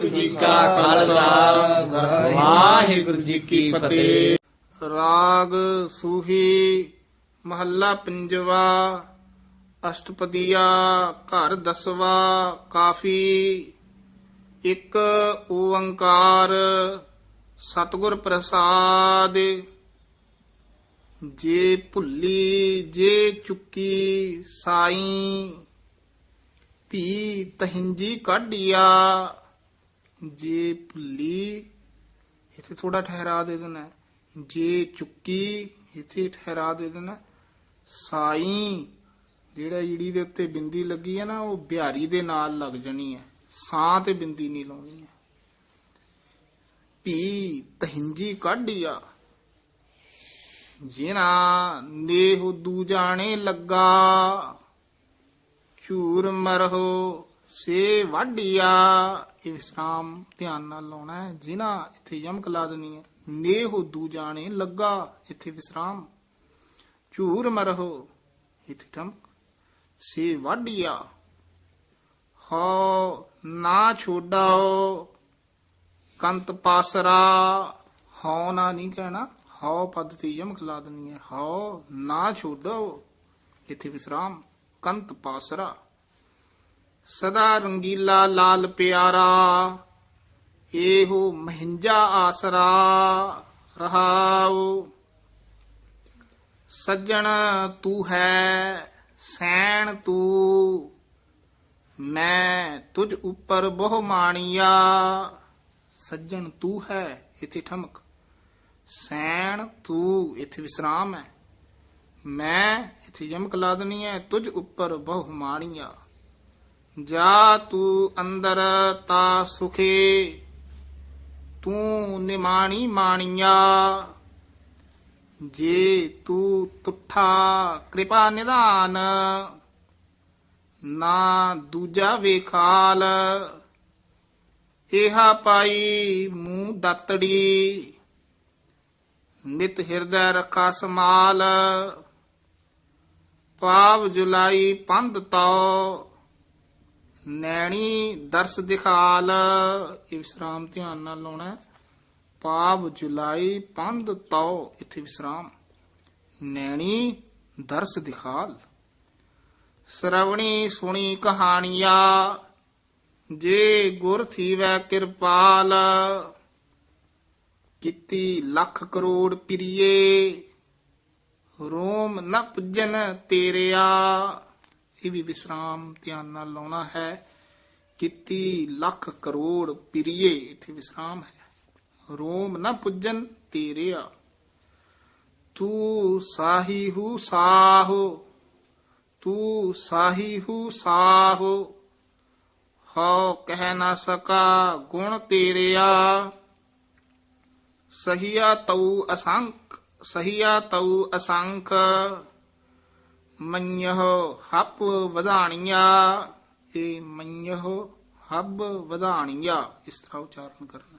ਵਾਹਿਗੁਰੂ ਜੀ ਕਾ ਖਾਲਸਾ। ਵਾਹਿਗੁਰੂ ਜੀ ਕੀ ਫਤਿਹ। ਰਾਗ ਸੂਹੀ ਮਹੱਲਾ ਪੰਜਵਾ, ਅਸ਼ਟਪਦੀਆ ਘਰ ਦਸਵਾ, ਕਾਫੀ ਇੱਕ ਓੰਕਾਰ ਸਤਿਗੁਰ ਪ੍ਰਸਾਦ। ਜੇ ਭੁੱਲੀ, ਜੇ ਚੁੱਕੀ ਸਾਈ, ਭੀ ਤਹਿੰਜੀ ਕਾਢਿਆ ਜੇ ਭੁੱਲੀ, ਇੱਥੇ ਥੋੜਾ ਠਹਿਰਾ ਦੇ ਦੇਣਾ ਜੇ ਚੁੱਕੀ, ਇੱਥੇ ਠਹਿਰਾ ਦੇ ਦੇਣਾ ਸਾਈ, ਜਿਹੜਾ ਈੜੀ ਦੇ ਉੱਤੇ ਬਿੰਦੀ ਲੱਗੀ ਹੈ ਨਾ, ਉਹ ਬਿਹਾਰੀ ਦੇ ਨਾਲ ਲੱਗ ਜਾਣੀ ਹੈ। ਸਾਂ ਤੇ ਬਿੰਦੀ ਨਹੀਂ ਲਾਉਣੀ ਹੈ। ਪੀ ਤਹਿੰਜੀ ਕਾਢਿਆ ਜਿਨਾ ਨੇਹ ਦੂ ਜਾਣੇ ਲੱਗਾ, ਝੂਰ ਮਰਹੋ ਸੇ ਵਾਢੀਆ। ਇਹ ਵਿਸਰਾਮ ਧਿਆਨ ਨਾਲ ਲਾਉਣਾ ਹੈ। ਜਿਨਾ ਇੱਥੇ ਯਮਕ ਲਾ ਦੇਣੀ ਹੈ, ਨੇਹ ਦੂ ਜਾਣੇ ਲੱਗਾ ਇੱਥੇ ਵਿਸਰਾਮ। ਝੂਰ ਮਰਹੋ, ਇੱਥੇ ਠਮਕ। ਸੇ ਵਾਢਿਆ, ਹੋ ਨਾ ਛੋਡਾਓ। ਕੰਤ ਪਾਸਰਾ ਹਉ ਨਾ ਨਹੀਂ ਕਹਿਣਾ। ਹਉ ਪਦ ਤੇ ਯਮਕ ਲਾ ਦੇਣੀ ਹੈ। ਹਉ ਨਾ ਛੋਡੋ ਇੱਥੇ ਵਿਸਰਾਮ। ਕੰਤ ਪਾਸਰਾ। ਸਦਾ ਰੰਗੀਲਾ ਲਾਲ ਪਿਆਰਾ, ਇਹੋ ਮਹਿੰਜਾ ਆਸਰਾ ਰਹਾਉ। ਸੱਜਣ ਤੂੰ ਹੈ, ਸੈਣ ਤੂੰ, ਮੈਂ ਤੁਝ ਉੱਪਰ ਬਹੁ ਮਾਣੀਆ। ਸੱਜਣ ਤੂੰ ਹੈ, ਇਥੇ ਠਮਕ। ਸੈਣ ਤੂੰ, ਇਥੇ ਵਿਸਰਾਮ ਹੈ। ਮੈਂ ਇਥੇ ਜਮਕ ਲਾ ਦੇਣੀ ਹੈ, ਤੁਝ ਉੱਪਰ ਬਹੁ ਮਾਣੀਆ। ਜਾ ਤੂੰ ਅੰਦਰ ਤਾ ਸੁਖੇ, ਤੂੰ ਨਿਮਾਣੀ ਮਾਣੀਆ। ਜੇ ਤੂੰ ਤੁਠਾ ਕਿਰਪਾ ਨਿਧਾਨ, ਨਾ ਦੂਜਾ ਵੇਖਾਲ। ਇਹਾ ਪਾਈ ਮੂੰਹ ਦਾਤੜੀ, ਨਿਤ ਹਿਰਦੈ ਰਖਾ ਸਮਾਲ। ਪਾਵ ਜੁਲਾਈ ਪੰਧ ਤੋ ਨੈਣੀ ਦਰਸ ਦਿਖਾਲ। ਇਹ ਵਿਸਰਾਮ ਧਿਆਨ ਨਾਲ ਲਾਉਣਾ ਹੈ। ਪਾਵ ਜੁਲਾਈ ਪੰਧ ਤੋ ਇੱਥੇ ਵਿਸਰਾਮ। ਨੈਣੀ ਦਰਸ ਦਿਖਾਲ। ਸ਼ਰਵਣੀ ਸੁਣੀ ਕਹਾਣੀਆ, ਜੇ ਗੁਰ ਥੀਵੈ ਕਿਰਪਾਲ। ਕੀਤੀ ਲੱਖ ਕਰੋੜ ਪ੍ਰੀਏ, ਰੋਮ ਨ ਪੁੱਜਨ ਤੇਰਿਆ। ਇਹ ਵੀ ਵਿਸਰਾਮ ਧਿਆਨ ਨਾਲ ਲਾਉਣਾ ਹੈ ਕੀਤੀ ਲੱਖ ਕਰੋੜ ਪ੍ਰੀਏ ਇੱਥੇ ਵਿਸਰਾਮ ਹੈ ਰੋਮ ਨ ਪੁੱਜਨ ਤੇਰਿਆ ਤੂੰ ਸਾਹੀ ਹੂ ਸਾਹੋ ਤੂੰ ਸਾਹੀ ਹੂ ਸਾਹੋ ਹਉ ਕਹਿ ਨਾ ਸਕਾ ਗੁਣ ਤੇਰਿਆ ਸਹੀਆ ਤਉ ਅਸੰਖ ਸਹੀਆ ਤਉ ਅਸੰਖ ਮੰਨਹੁ ਹੱਪ ਵਧਾਣੀਆ ਇਹ ਮੰਨਹੁ ਹੱਬ ਵਧਾਣੀਆ। ਇਸ ਤਰ੍ਹਾਂ ਉਚਾਰਨ ਕਰਨਾ।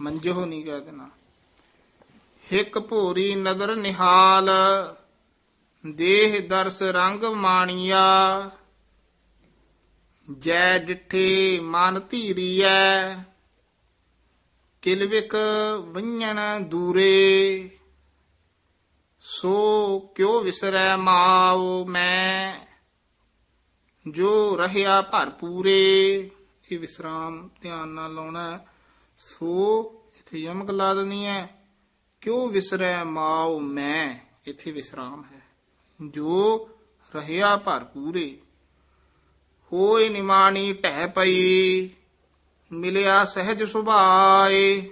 ਮੰਜਹੁ ਨਹੀਂ ਕਹਿ ਦੇਣਾ। ਹਿਕ ਭੋਰੀ ਨਦਰ ਨਿਹਾਲ, ਦੇਹ ਦਰਸ ਰੰਗ ਮਾਣੀਆ। ਜੈ ਡਿਠੇ ਮਨ ਧੀਰੀਐ ਕਿਲਵਿਕ ਵੰਜਨ ਦੂਰੇ। ਸੋ ਕਿਉ ਵਿਸਰੈ ਮਾਉ? ਮੈਂ ਜੋ ਰਹਿਆ ਭਰਪੂਰੇ, ਇਹ ਵਿਸਰਾਮ ਧਿਆਨ ਨਾਲ ਲਾਉਣਾ ਸੋ ਇਥੇ ਯਮਕ ਲਾ ਦੇਣੀ ਹੈ। ਕਿਉ ਵਿਸਰੈ ਮਾਉ? ਮੈਂ, ਇਥੇ ਵਿਸਰਾਮ ਹੈ। ਜੋ ਰਹਿਆ ਭਰਪੂਰੇ ਹੋਏ ਨਿਮਾਣੀ ਢਹਿ ਪਈ, ਮਿਲਿਆ ਸਹਿਜ ਸੁਭਾਏ,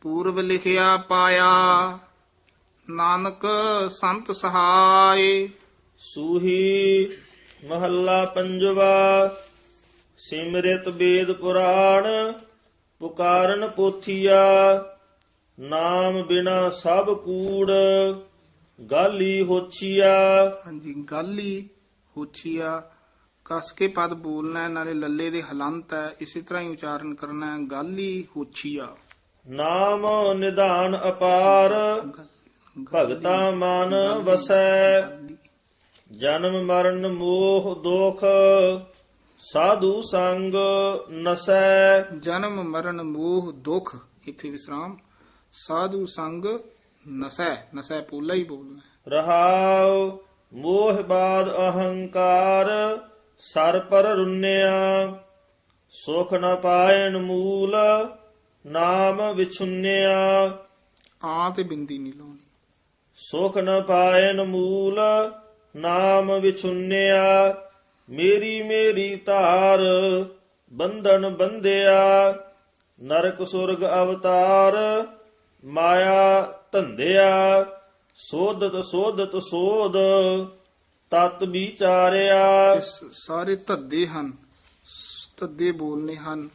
ਪੂਰਬ ਲਿਖਿਆ ਪਾਇਆ। ਨਾਨਕ ਸੰਤ ਸਹਾਏ ਸੂਹੀ ਮਹੱਲਾ ਪੰਜਵਾ ਸਿਮਰਿਤ ਵੇਦ ਪੁਰਾਣ ਪੁਕਾਰਨ ਪੋਥੀਆ ਨਾਮ ਬਿਨਾ ਸਭ ਕੂੜ ਗਾਲੀ ਹੋਛੀਆ। ਹਾਂਜੀ ਗਾਲੀ ਹੋਛੀਆ। ਕਸ ਕੇ ਪਦ ਬੋਲਣਾ ਨਾਲੇ ਲੱਲੇ ਦੇ ਹਲੰਤ ਹੈ ਇਸੇ ਤਰ੍ਹਾਂ ਹੀ ਉਚਾਰਨ ਕਰਨਾ ਹੈ ਗਾਲੀ ਹੋਛੀਆ। ਨਾਮ ਨਿਧਾਨ ਅਪਾਰ। ਭਗਤਾ ਮਨ ਵਸੈ ਜਨਮ ਮਰਨ ਮੋਹ ਦੋਖ ਸਾਧੂ ਸੰਗ ਨਸੈ। ਜਨਮ ਮਰਨ ਮੋਹ ਦੁਖ ਇਥੇ ਵਿਸਰਾਮ। ਸਾਧੂ ਸੰਗ ਨਸੈ ਨਸੈ ਪੂਲਾ ਹੀ ਬੋਲਣਾ ਰਹਾਉ ਮੋਹ ਬਾਦ ਅਹੰਕਾਰ ਸਰ ਪਰ ਰੁੰਨਿਆ। ਸੁਖ ਨ ਪਾਇਨ ਮੂਲ ਨਾਮ ਵਿਛੁੰਨਿਆ। ਆ ਤੇ ਬਿੰਦੀ ਨਹੀਂ ਲਾਉਣੀ। ਸੁਖ ਨ ਪਾਇਨ ਮੂਲ, ਨਾਮ ਵਿਛੁੰਨਿਆ, ਮੇਰੀ ਮੇਰੀ ਧਾਰ, ਬੰਧਨ ਬੰਧਿਆ, ਨਰਕ ਸੁਰਗ ਅਵਤਾਰ, ਮਾਇਆ ਧੰਧਿਆ, ਸੋਧਤ ਸੋਧਤ ਸੋਧ, ਤਤ ਵਿਚਾਰਿਆ। ਇਸ ਸਾਰੇ ਧੱਦੇ ਹਨ, ਧੱਦੇ ਬੋਲਨੇ ਹਨ,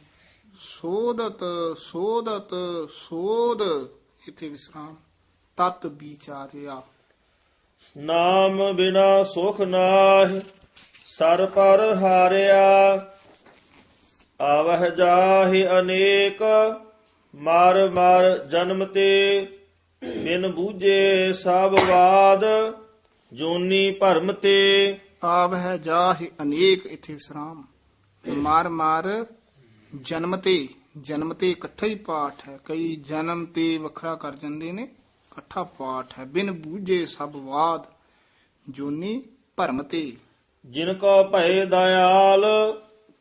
ਸੋਧਤ ਸੋਧਤ, ਸੋਧ, ਇਥੇ ਵਿਸਰਾਮ। ਤਤ ਵਿਚਾਰਿਆ। ਨਾਮ ਬਿਨਾ ਸੁਖ ਨਾਹਿ ਸਰ ਪਰ ਹਾਰਿਆ। ਆਵਹ ਜਾਹਿ ਅਨੇਕ ਮਰ ਮਰ ਜਨਮ ਤੇ ਬਿਨ ਬੂਝੇ ਸਭ ਬਾਦ ਜੋਨੀ ਭਰਮ ਤੇ। ਆਵ ਹੈ ਜਾਹਿ ਅਨੇਕ ਇਥੇ ਵਿਸਰਾਮ। ਮਾਰ ਮਾਰ ਜਨਮ ਤੇ ਜਨਮ ਤੇ ਇਕੱਠਾ ਹੀ ਪਾਠ ਹੈ। ਕਈ ਜਨਮ ਤੇ ਵੱਖਰਾ ਕਰ ਜਾਂਦੇ ਨੇ। ਇਕੱਠਾ ਪਾਠ ਹੈ। ਬਿਨ ਬੂਝੇ ਸਭ ਬਾਦ ਜੋਨੀ ਭਰਮ ਤੇ। ਜਿਨ ਕੋ ਭਏ ਦਇਆਲ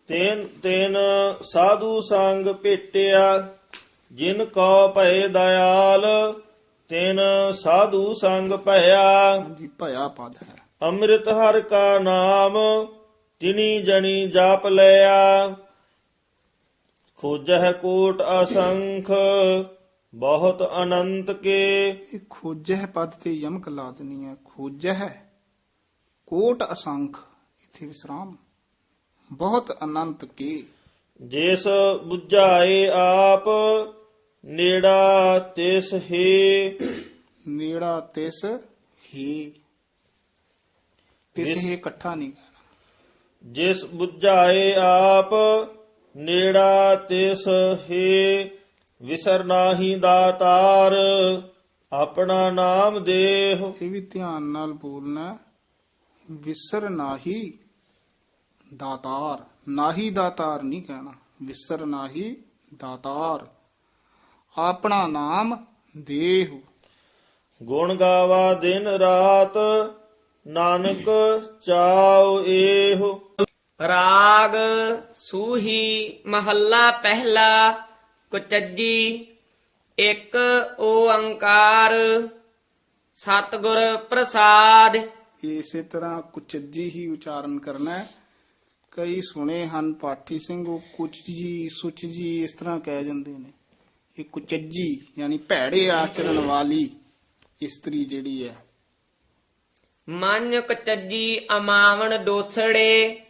ਤੈਨ ਤੈਨ ਸਾਧੂ ਸੰਗ ਭੇਟਿਆ। ਜਿਨ ਕੋ ਭਏ ਦਇਆਲ ਤੈਨ ਸਾਧੂ ਸੰਗ ਭਇਆ। ਹਾਂਜੀ ਭਇਆ ਪਦ ਹੈ। ਅੰਮ੍ਰਿਤ ਹਰ ਕਾ ਨਾਮ ਤਿਨੀ ਜਣੀ ਜਾਪ ਲਿਆ। ਖੋਜਹਿ ਕੋਟ ਅਸੰਖ ਬਹੁਤ ਅਨੰਤ ਕੇ। ਇਹ ਖੋਜਹਿ ਪਦ ਤੇ ਯਮਕ ਲਾ ਦੇਣੀ ਹੈ। ਖੋਜਹਿ ਕੋਟ ਅਸੰਖ ਇਥੇ ਵਿਸਰਾਮ। ਬਹੁਤ ਅਨੰਤ ਕੀ। ਜਿਸ 부ਝਾਏ ਆਪ ਨੇੜਾ ਤਿਸ ਹੀ। ਨੇੜਾ ਤਿਸ ਹੀ। ਤਿਸ ਹੀ ਇਕੱਠਾ ਨਹੀਂ ਜਿਸ 부ਝਾਏ ਆਪ ਨੇੜਾ ਤਿਸ ਹੀ। ਵਿਸਰ ਨਾਹੀ ਦਾਤਾਰ ਆਪਣਾ ਨਾਮ ਦੇਹ। ਇਹ ਵੀ ਧਿਆਨ ਨਾਲ ਬੋਲਣਾ। ਵਿਸਰ ਨਾਹੀ ਦਾਤਾਰ ਨਾਹੀ ਦਾਤਾਰ ਨਹੀਂ ਕਹਿਣਾ। ਵਿਸਰ ਨਾਹੀ ਦਾਤਾਰ ਆਪਣਾ ਨਾਮ ਦੇਹੁ। ਗੁਣ ਗਾਵਾ ਦਿਨ ਰਾਤ ਨਾਨਕ ਚਾਉ ਏਹੁ। ਰਾਗ ਸੂਹੀ ਮਹੱਲਾ ਪਹਿਲਾ ਕੁਚੱਜੀ ਇੱਕ ਓੰਕਾਰ ਸਤਿਗੁਰ ਪ੍ਰਸਾਦ। ਇਸੇ ਤਰ੍ਹਾਂ ਕੁਚਜੀ ਹੀ ਉਚਾਰਨ ਕਰਨਾ ਹੈ। ਕਈ ਸੁਣੇ ਹਨ ਪਾਠੀ ਸਿੰਘ ਉਹ ਕੁਚਜੀ ਸੁਚਜੀ ਇਸ ਤਰ੍ਹਾਂ ਕਹਿ ਜਾਂਦੇ ਨੇ। ਇਹ ਕੁਚਜੀ ਯਾਨੀ ਭੈੜੇ ਆਚਰਣ ਵਾਲੀ ਇਸਤਰੀ ਜਿਹੜੀ ਹੈ। ਮਨ ਕੁਚੱਜੀ ਅਮਾਵਣ ਡੋਸੜੇ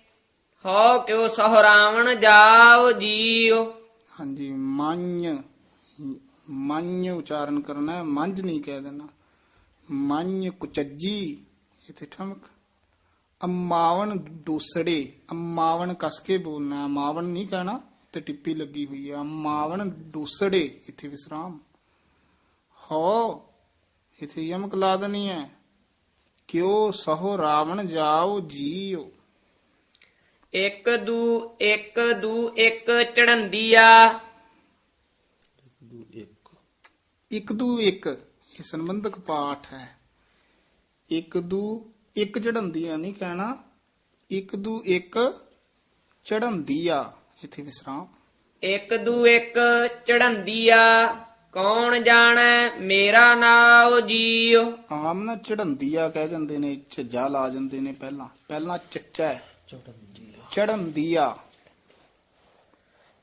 ਹੋ ਕਿਉ ਸਹਰਾਵਣ ਜਾਓ ਜੀਓ ਹਾਂਜੀ ਮੰਨ ਮੰਨ ਉਚਾਰਨ ਕਰਨਾ ਹੈ ਮੰਝ ਨਹੀਂ ਕਹਿ ਦੇਣਾ। ਮੰਨ ਕੁਚਜੀ, ਇਥੇ ਠਮਕ। ਅਮਾਵਣ ਡੋਸੜੇ, ਅਮਾਵਣ ਕਸ ਕੇ ਬੋਲਣਾ ਅਮਾਵਣ ਨਹੀਂ ਕਹਿਣਾ, ਤੇ ਟਿੱਪੀ ਲੱਗੀ ਹੋਈ ਹੈ। ਅਮਾਵਣ ਡੋਸੜੇ, ਇਥੇ ਵਿਸਰਾਮ। ਹੋ, ਇਥੇ ਯਮਕ ਲਾ ਦੇਣੀ ਹੈ। ਕਿਉ ਸਹੁ ਰਾਵਣ ਜਾਓ ਜੀਓ। ਇੱਕ ਦੂ ਇੱਕ ਦੂ ਇੱਕ ਚੜੰਦੀਆ। ਇੱਕ ਦੂ ਇੱਕ। ਇਹ ਸੰਬੰਧਕ ਪਾਠ ਹੈ। ਇੱਕ ਦੂ ਇੱਕ ਚੜੰਦੀਆਂ ਨਹੀਂ ਕਹਿਣਾ। ਇੱਕ ਦੂ ਇੱਕ ਚੜੰਦੀਆ। ਇੱਥੇ ਵਿਸਰਾਮ। ਇੱਕ ਦੂ ਇੱਕ ਚੜੰਦੀਆ। ਕੌਣ ਜਾਣੈ? ਮੇਰਾ ਨਾਉ ਜੀਓ ਆਮ ਨਾ ਚੜੰਦੀਆ ਕਹਿ ਜਾਂਦੇ ਨੇ ਝੱਜਾ ਲਾ ਜਾਂਦੇ ਨੇ ਪਹਿਲਾਂ। ਪਹਿਲਾਂ ਚੱਚਾ ਹੈ ਚੜੰਦੀਆ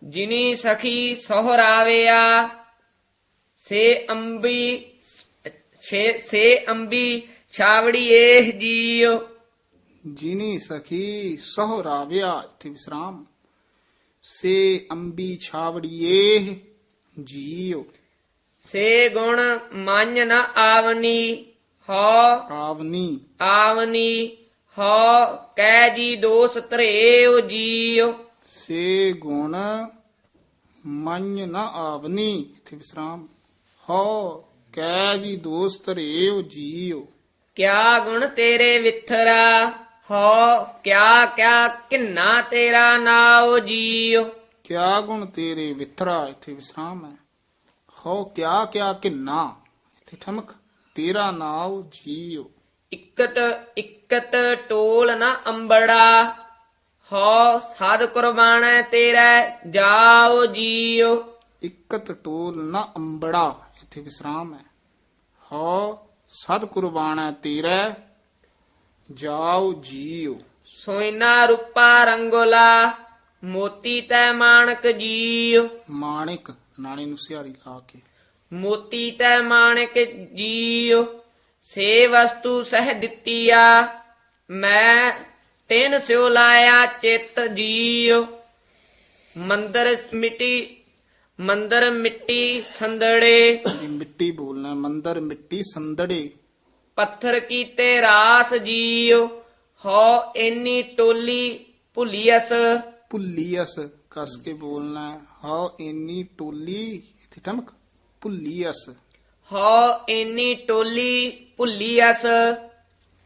ਜਿਨੀ ਸਖੀ ਸੋਹਰਾਵਿਆ ਸੇ ਅੰਬੀ ਸੇ ਅੰਬੀ ਛਾਵੜੀ ਏਹ ਜੀਓ ਜਿਨੀ ਸਖੀ ਸਹਰਾਵਿਆ ਇੱਥੇ ਵਿਸਰਾਮ। ਸੇ ਅੰਬੀ ਛਾਵੜੀਏ ਜੀਓ ਸੇ ਗੁਣ ਮੰਨ ਨ ਆਵਨੀ ਹੋ ਆਵਨੀ। ਆਵਨੀ। ਹੋ ਕਹਿ ਜੀ ਦੋਸ ਧਰੇਉ ਜੀਓ ਸੇ ਗੁਣ ਮੰਨ ਨ ਆਵਨੀ। ਇੱਥੇ ਵਿਸਰਾਮ। ਹੋ ਕਹਿ ਜੀ ਦੋਸਤ ਰੇਉ ਜੀਉ। ਕਿਆ ਗੁਣ ਤੇਰੇ ਵਿਥਰਾ? ਹੋ ਕਿਆ ਕਿਆ ਕਿੰਨਾ ਤੇਰਾ ਨਾਉ ਜੀਉ। ਕਿਆ ਗੁਣ ਤੇਰੇ ਵਿਥਰਾ? ਇੱਥੇ ਵਿਸਰਾਮ ਹੈ। ਹੋ ਕਿਆ ਕਿਆ ਕਿੰਨਾ ਇੱਥੇ ਠਮਕ। ਤੇਰਾ ਨਾਮ ਜੀਓ ਇਕਟ ਇਕਤ ਟੋਲ ਨਾ ਅੰਬੜਾ ਹੋ ਸਾਧ ਕੁਰਬਾਨੈ ਤੇਰਾ ਜਾਉ ਜੀਉ। ਇਕਤ ਟੋਲ ਨਾ ਅੰਬੜਾ ਇੱਥੇ ਵਿਸਰਾਮ ਹੈ। ਹੋ ਸਦ ਕੁਰਬਾਨਾ ਤੇਰਾ ਜਾਓ ਜੀਓ ਸੋਇਨਾ ਰੂਪਾ ਰੰਗੋਲਾ ਮੋਤੀ ਤੈ ਮਾਣਕ ਜੀਉ। ਮਾਣਿਕ ਨਾਲੇ ਨੂੰ ਸਿਹਾਰੀ ਲਾ ਕੇ। ਮੋਤੀ ਤੈ ਮਾਣਕ ਜੀਉ। ਸੇ ਵਸਤੂ ਸਹਿ ਦਿੱਤੀਆ ਮੈਂ ਤਿਨ ਸਿਉ ਲਾਇਆ ਚਿਤ ਜੀਉ। ਮੰਦਰ ਮਿੱਟੀ ਮੰਦਰ ਮਿੱਟੀ ਸੰਦੜੇ। ਮਿੱਟੀ ਬੋਲਣਾ ਮੰਦਰ ਮਿੱਟੀ ਸੰਦੜੇ। ਪੱਥਰ ਕੀਤੇ ਰਾਸ ਜੀਉ ਹੋ ਇੰਨੀ ਟੋਲੀ ਭੁਲੀਅਸ। ਪੁੱਲੀਅਸ ਕਸ ਕੇ ਬੋਲਣਾ ਹਾਉ ਇੰਨੀ ਟੋਲੀ ਇੱਥੇ ਠਮਕ ਪੁੱਲੀਅਸ ਹੋ ਇੰਨੀ ਟੋਲੀ ਭੁਲੀਅਸ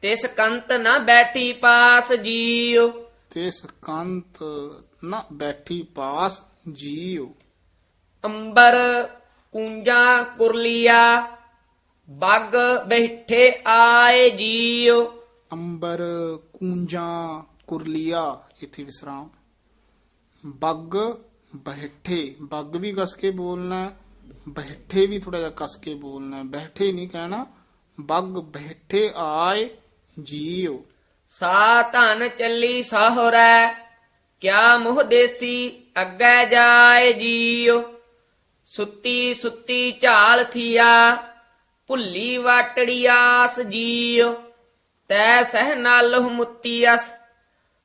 ਤਿਸ ਕੰਤ ਨਾ ਬੈਠੀ ਪਾਸ ਜੀਉ। ਤੇ ਸਕੰਤ ਨਾ ਬੈਠੀ ਪਾਸ ਜੀਓ ਅੰਬਰ ਕੂੰਜਾ ਕੁਰਲੀਆ ਬੱਗ ਬੈਠੇ ਆਏ ਜੀਉ। ਅੰਬਰ ਕੂੰਜਾਂ ਕੁਰਲੀਆ ਇੱਥੇ ਵਿਸਰਾਮ। ਬੱਗ ਬਹਿਠੇ ਬੱਗ ਵੀ ਕਸ ਕੇ ਬੋਲਣਾ ਬਹਿਠੇ ਵੀ ਥੋੜਾ ਜਿਹਾ ਕਸ ਕੇ ਬੋਲਣਾ ਬੈਠੇ ਨਹੀਂ ਕਹਿਣਾ ਬੱਗ ਬਹਿਠੇ ਆਏ ਜੀਓ ਸਾ ਧਨ ਚੱਲੀ ਸਾਹੁਰੈ ਕਿਆ ਮੁਹ ਦੇਸੀ ਅੱਗੇ ਜਾਏ ਜੀਉ ਸੁੱਤੀ ਸੁੱਤੀ ਝਾਲ ਥੀਆ ਭੁੱਲੀ ਵਾਟੜੀ ਆਸ ਜੀਉ ਤੈ ਸਹਿ ਨਾਲਹੁ ਮੁੱਤੀਅਸ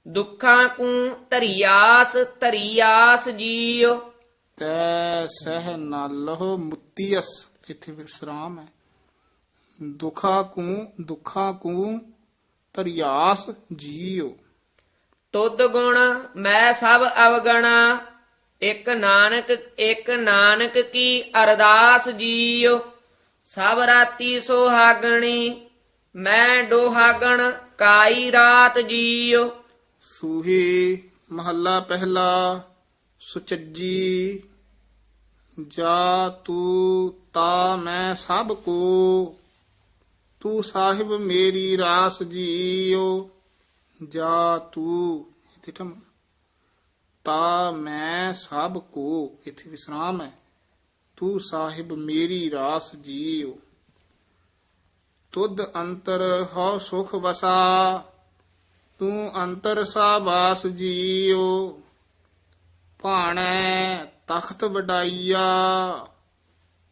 ਦੁੱਖਾਂ ਕੂ ਧਰੀਆਸ ਧਰੀਆਸ ਜੀਉ ਤੈ ਸਹਿ ਨਾਲਹੁ ਮੁੱਤੀਅਸ। ਇੱਥੇ ਵਿਸਰਾਮ ਹੈ। ਦੁਖਾ ਕੂ ਦੁਖਾ ਕੂ ਤਰਿਆਸ ਜੀਓ ਤੁਧ ਗੁਣ ਮੈਂ ਸਭ ਅਵਗਣਾ ਇੱਕ ਨਾਨਕ ਇੱਕ ਨਾਨਕ ਕੀ ਅਰਦਾਸ ਜੀਉ। ਸਭ ਰਾਤੀ ਸੁਹਾਗਣੀ ਮੈਂ ਡੋਹਾਗਣ ਕਾਈ ਰਾਤ ਜੀਉ। ਸੂਹੀ ਮਹੱਲਾ ਪਹਿਲਾ ਸੁਚੱਜੀ ਜਾ ਤੂੰ ਤਾ ਮੈਂ ਸਭ ਕੋ, ਤੂੰ ਸਾਹਿਬ ਮੇਰੀ ਰਾਸ ਜੀਓ। ਜਾ ਤੂੰ, ਇਥੇ ਠਮ, ਤਾ ਮੈਂ ਸਭ ਕੋ, ਇਥੇ ਵਿਸਰਾਮ ਹੈ। ਤੂੰ ਸਾਹਿਬ ਮੇਰੀ ਰਾਸ ਜੀਓ। ਤੁਧ ਅੰਤਰ ਹਉ ਸੁਖ ਵਸਾ, ਤੂੰ ਅੰਤਰ ਸਾਬਾਸ ਜੀਓ। ਭਾਣੈ ਤਖਤ ਵਡਾਈਆ,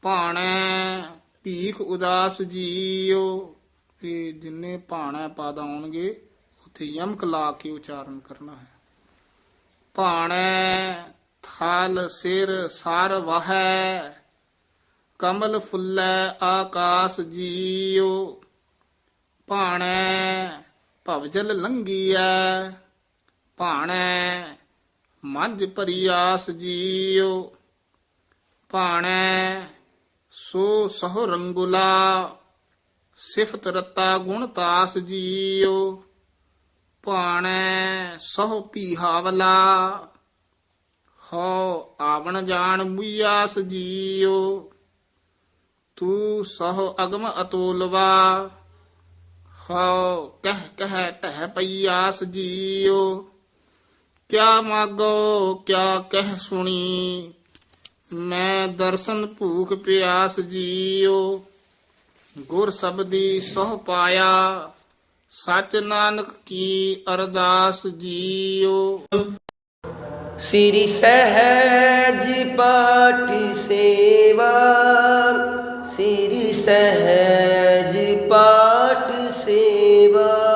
ਭਾਣੈ ਭੀਖ ਉਦਾਸ ਜੀਓ ਇਹ ਜਿੰਨੇ ਭਾਣੈ ਪਦ ਆਉਣਗੇ ਉੱਥੇ ਯਮਕ ਲਾ ਕੇ ਉਚਾਰਨ ਕਰਨਾ ਹੈ। ਭਾਣੈ, ਥਾਲ ਸਿਰ ਸਾਰ ਵਹੈ, ਕਮਲ ਫੁੱਲੈ ਆਕਾਸ ਜੀਓ ਭਾਣੈ ਭਵਜਲ ਲੰਗੀਐ ਭਾਣੈ ਮੰਝ ਭਰੀਆਸ ਜੀਓ ਭਾਣੈ ਸੋ ਸਹੁ ਰੰਗੁਲਾ, ਸਿਫਤ ਰਤਾ ਗੁਣ ਤਾਸ ਜੀਓ ਭਾਣੈ ਸਹੁ ਪੀਹਾਵਲਾ ਹੋ ਆਵਣ ਜਾਣ ਮੁਈਆਸ ਜੀਓ ਤੂੰ ਸਹੁ ਅਗਮ ਅਤੋਲਵਾ, ਹਉ ਕਹਿ ਕਹਿ ਟਹਿ ਪਈਆਸ ਜੀਓ ਕਿਆ ਮਾਗੋ, ਕਿਆ ਕਹਿ ਸੁਣੀ? ਮੈਂ ਦਰਸ਼ਨ ਭੂਖ ਪਿਆਸ ਜੀਓ। ਗੁਰ ਸਬਦੀ ਸੋਹ ਪਾਇਆ। ਸਚ ਨਾਨਕ ਕੀ ਅਰਦਾਸ ਜੀਓ। ਸ੍ਰੀ ਸਹਿਜ ਪਾਠ ਸੇਵਾ। ਸ੍ਰੀ ਸਹਿਜ ਪਾਠ ਸੇਵਾ।